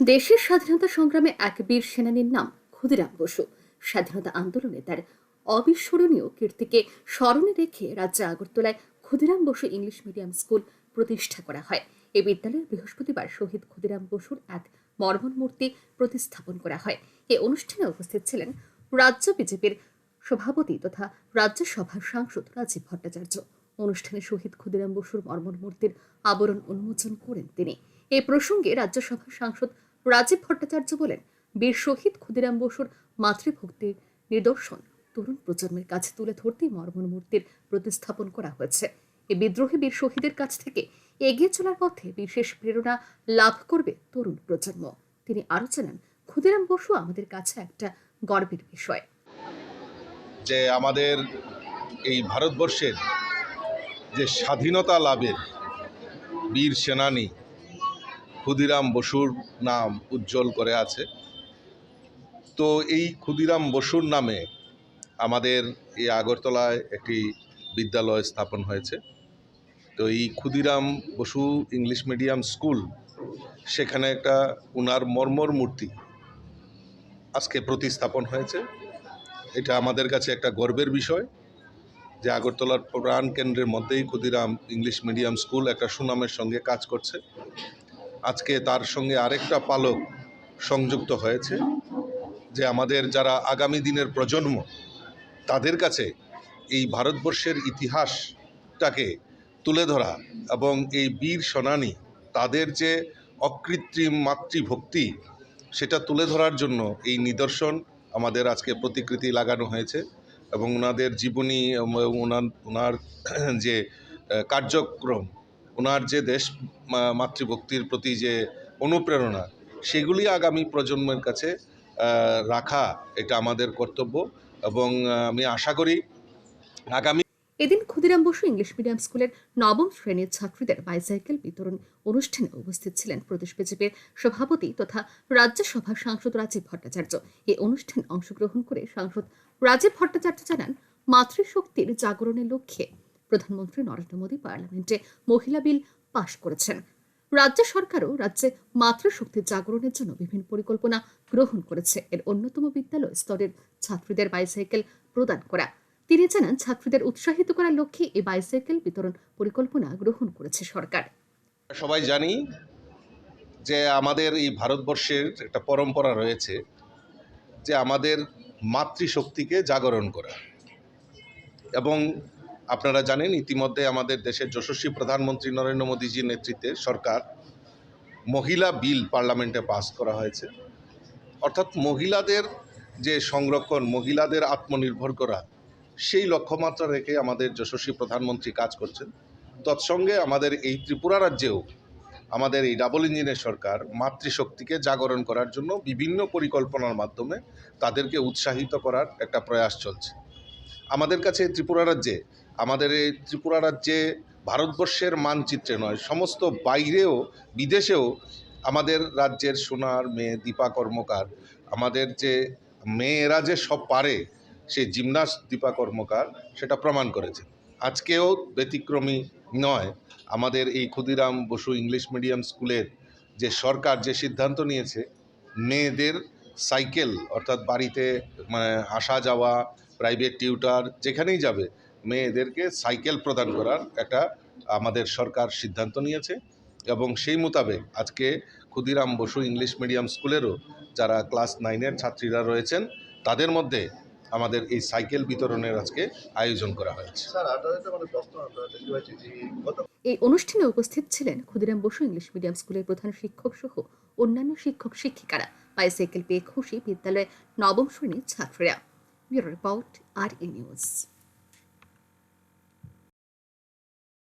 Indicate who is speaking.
Speaker 1: দেশের স্বাধীনতা সংগ্রামে এক বীর সেনানীর নাম ক্ষুদিরাম বসু। স্বাধীনতা আন্দোলনে তার অবিস্মরণীয় কীর্তিকে স্মরণে রেখে রাজ্যে আগরতলায় Khudiram Bose English medium school প্রতিষ্ঠা করা হয়। এই বিদ্যালয়ে বৃহস্পতিবার শহীদ ক্ষুদিরাম বসুর এক মর্মণ মূর্তি প্রতিস্থাপন করা হয়। এই অনুষ্ঠানে উপস্থিত ছিলেন রাজ্য বিজেপির সভাপতি তথা রাজ্যসভার সাংসদ রাজীব ভট্টাচার্য। অনুষ্ঠানে শহীদ ক্ষুদিরাম বসুর মর্মন মূর্তির আবরণ উন্মোচন করেন তিনি। এই প্রসঙ্গে রাজ্যসভার সাংসদ রাজীব ভট্টাচার্য বলেন, বীর শহীদ ক্ষুদিরাম বসুর মাতৃভক্তির নিদর্শন। তরুণ প্রজন্মের কাছে তুলে ধরতেই মর্মণ মূর্তির প্রতিস্থাপন করা হয়েছে। এই বিদ্রোহী বীর শহীদের কাছ থেকে এগিয়ে চলার পথে বিশেষ প্রেরণা লাভ করবে তরুণ প্রজন্ম। তিনি আরও জানান, ক্ষুদিরাম বসু আমাদের কাছে একটা গর্বের বিষয়।
Speaker 2: যে আমাদের এই ভারতবর্ষের যে স্বাধীনতা লাভের বীর সেনানী ক্ষুদিরাম বসুর নাম উজ্জ্বল করে আছে। তো এই ক্ষুদিরাম বসুর নামে আমাদের এই আগরতলায় একটি বিদ্যালয় স্থাপন হয়েছে। তো এই Khudiram Bose English medium school সেখানে একটা উনার মর্মর মূর্তি আজকে প্রতিস্থাপন হয়েছে। এটা আমাদের কাছে একটা গর্বের বিষয় যে আগরতলার প্রাণ কেন্দ্রের মধ্যেই ক্ষুদিরাম ইংলিশ মিডিয়াম স্কুল একটা সুনামের সঙ্গে কাজ করছে। আজকে তার সঙ্গে আরেকটা পালক সংযুক্ত হয়েছে, যে আমাদের যারা আগামী দিনের প্রজন্ম, তাদের কাছে এই ভারতবর্ষের ইতিহাসটাকে তুলে ধরা এবং এই বীর সেনানী, তাদের যে অকৃত্রিম মাতৃভক্তি, সেটা তুলে ধরার জন্য এই নিদর্শন আমাদের আজকে প্রতিকৃতি লাগানো হয়েছে এবং ওনাদের জীবনী ওনার ওনার যে কার্যক্রম ওনার যে দেশ মাতৃভক্তির প্রতি যে অনুপ্রেরণা, সেগুলি আগামী প্রজন্মের কাছে রাখা এটা আমাদের কর্তব্য এবং আমি আশা করি আগামী
Speaker 1: এদিন ক্ষুদিরাম বসু ইংলিশ মিডিয়াম স্কুলের নবম শ্রেণির ছাত্রীদের বাইসাইকেল বিতরণ অনুষ্ঠানে উপস্থিত ছিলেন প্রদেশ বিজেপির সভাপতি তথা রাজ্যসভার সাংসদ রাজীব ভট্টাচার্য। এই অনুষ্ঠানে অংশগ্রহণ করে সাংসদ রাজীব ভট্টাচার্য জানান, মাতৃশক্তির জাগরণের লক্ষ্যে প্রধানমন্ত্রী নরেন্দ্র মোদী পার্লামেন্টে মহিলা বিল পাশ করেছেন। রাজ্য সরকারও রাজ্যে মাতৃশক্তির জাগরণের জন্য বিভিন্ন পরিকল্পনা গ্রহণ করেছে। এর অন্যতম বিদ্যালয় স্তরের ছাত্রীদের বাইসাইকেল প্রদান করা। তিনি জানান, ছাত্রীদের উৎসাহিত করার লক্ষ্যে এই বাইসাইকেল বিতরণ পরিকল্পনা গ্রহণ করেছে সরকার।
Speaker 2: সবাই জানি যে আমাদের এই ভারতবর্ষের একটা পরম্পরা রয়েছে যে আমাদের মাতৃশক্তিকে জাগরণ করা। এবং আপনারা জানেন, ইতিমধ্যে আমাদের দেশের যশস্বী প্রধানমন্ত্রী নরেন্দ্র মোদীজির নেতৃত্বে সরকার মহিলা বিল পার্লামেন্টে পাস করা হয়েছে। অর্থাৎ মহিলাদের যে সংরক্ষণ, মহিলাদের আত্মনির্ভর করা, সেই লক্ষ্যমাত্রা রেখে আমাদের যশস্বী প্রধানমন্ত্রী কাজ করছেন। তৎসঙ্গে আমাদের এই ত্রিপুরা রাজ্যেও আমাদের এই ডাবল ইঞ্জিনের সরকার মাতৃশক্তিকে জাগরণ করার জন্য বিভিন্ন পরিকল্পনার মাধ্যমে তাদেরকে উৎসাহিত করার একটা প্রয়াস চলছে। আমাদের কাছে ত্রিপুরা রাজ্যে আমাদের এই ত্রিপুরা রাজ্যে ভারতবর্ষের মানচিত্রে নয়, সমস্ত বাইরেও, বিদেশেও আমাদের রাজ্যের সোনার মেয়ে, দীপা কর্মকার, আমাদের যে মেয়েরা যে সব পারে, সেই জিমনাস্ট দীপা কর্মকার সেটা প্রমাণ করেছে। আজকেও ব্যতিক্রমী নয়, আমাদের এই ক্ষুদিরাম বসু ইংলিশ মিডিয়াম স্কুলের যে সরকার যে সিদ্ধান্ত নিয়েছে, মেয়েদের সাইকেল, অর্থাৎ বাড়িতে মানে আসা যাওয়া, প্রাইভেট টিউটার যেখানেই যাবে মেয়েদেরকে সাইকেল প্রদান করার একটা আমাদের সরকার সিদ্ধান্ত নিয়েছে এবং সেই মোতাবেক আজকে ক্ষুদিরাম বসু ইংলিশ মিডিয়াম স্কুলেরও যারা ক্লাস নাইনের ছাত্রীরা রয়েছেন তাদের মধ্যে আমাদের এই সাইকেল বিতরণের আজকে আয়োজন করা হয়েছে।
Speaker 3: মানে
Speaker 1: এই অনুষ্ঠানে উপস্থিত ছিলেন ক্ষুদিরাম বসু ইংলিশ মিডিয়াম স্কুলের প্রধান শিক্ষক সহ অন্যান্য শিক্ষক শিক্ষিকারা। বাইসাইকেল পেয়ে খুশি বিদ্যালয়ের নবম শ্রেণির ছাত্রীরা। Bureau report R E news.